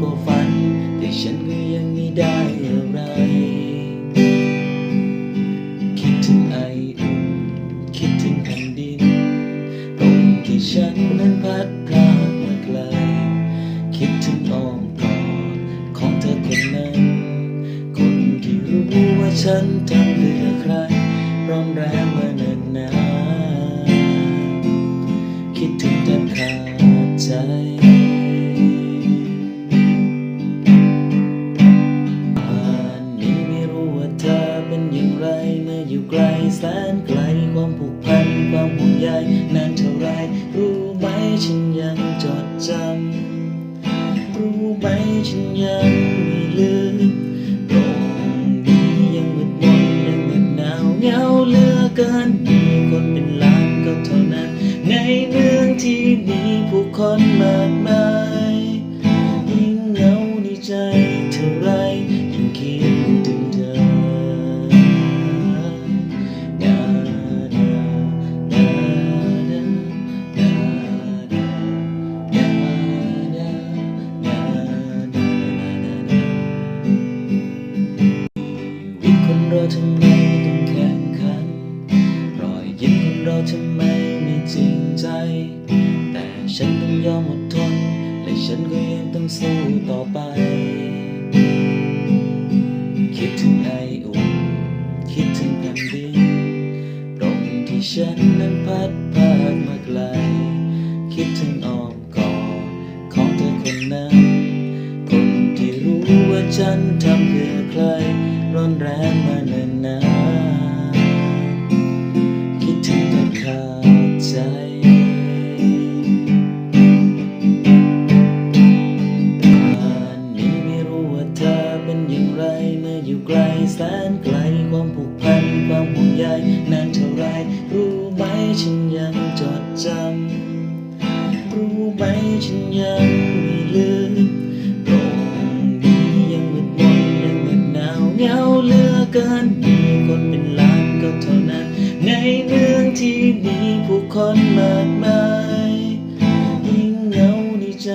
กว่าฝัน แต่ฉันก็ยังไม่ได้อะไร คิดถึงไออุ่นคิดถึงแผ่นดิน ตรงที่ฉันนั้นพัดพลาดมาไกล คิดถึงอ้อมกอดของเธอคนนั้น คนที่รู้ว่าฉันทำเพื่อใครร้อนแรงมาเนิ่นนาน สนไกลความผูกพันความห่วงใยนานเท่าไรรู้ไหมฉันยังจดจำรู้ไหมฉันยังไม่ลืมตรงนี้ยังมืดมนยังเหน็บหนาวเหงาเหลือเกินมีคนเป็นล้านก็เท่านั้น ในเมืองที่มีผู้คนมาก ทำไมต้องแข่งขันรอยยิ้มของเราทำไมไม่จริงใจ แต่ฉันต้องยอมอดทน และฉันก็ยังต้องสู้ต่อไป คิดถึงไออุ่นคิดถึงแผ่นดินตรงที่ฉันนั้นพัดพามาไกล คิดถึงอ้อมกอดของเธอคนนั้น คนที่รู้ว่าฉันทำ แรงมานิ่นนานคิดถึงแทบขาดใจป่านนี้ไม่รู้ว่าเธอเป็นอย่างไรเมื่ออยู่ไกลแสนไกลความผูกพันความห่วงใยนานเท่าไรรู้ไหมฉันยังจดจำรู้ไหมฉันยัง ในเมืองที่มีผู้คนมากมายยิ่งเหงาในใจ